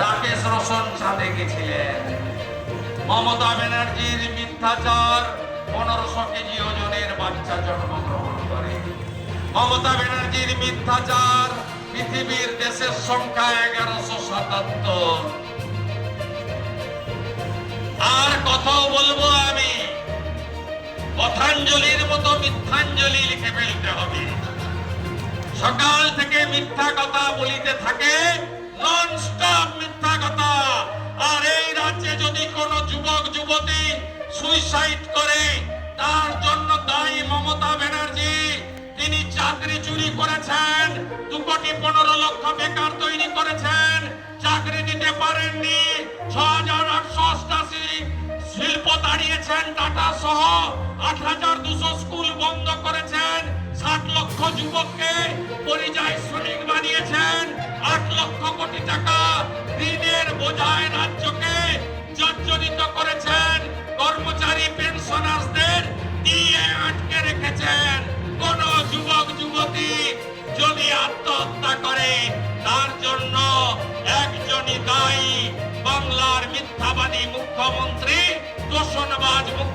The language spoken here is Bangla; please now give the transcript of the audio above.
রাকেশ রোশন সাথে গেছিলেন। মমতা ব্যানার্জির মিথ্যাচার পনেরোশো কেজি ওজনের বাচ্চা জন্মগ্রহণ করে। মমতা ব্যানার্জির মিথ্যাচার পৃথিবীর দেশের সংখ্যা এগারোশো সাতাত্তর। আর কথাও বলব আমি, কথাঞ্জলির মতো মিথ্যাঞ্জলি লিখে ফেলতে হবে। সকাল থেকে মিথ্যা কথা বলিতে থাকে সুইসাইড করে তার জন্য দায়ী মমতা ব্যানার্জি, তিনি চাকরি চুরি করেছেন, দু কোটি পনেরো লক্ষ বেকার তৈরি করেছেন, চাকরি দিতে পারেননি, ছ হাজার আটশো অষ্টাশি শিল্প দাঁড়িয়েছেন টাটা সহ, আট হাজার দুশো স্কুল বন্ধ করেছেন, ষাট লক্ষ যুবককে পরিযায়ী শ্রমিক বানিয়েছেন, আট লক্ষ কোটি টাকা ঋণের বোঝায় রাজ্যকে আত্মহত্যা করে তার জন্য একজনই দায়ী বাংলার মিথ্যাবাদী মুখ্যমন্ত্রী দোষণবাজ ব্যানার্জি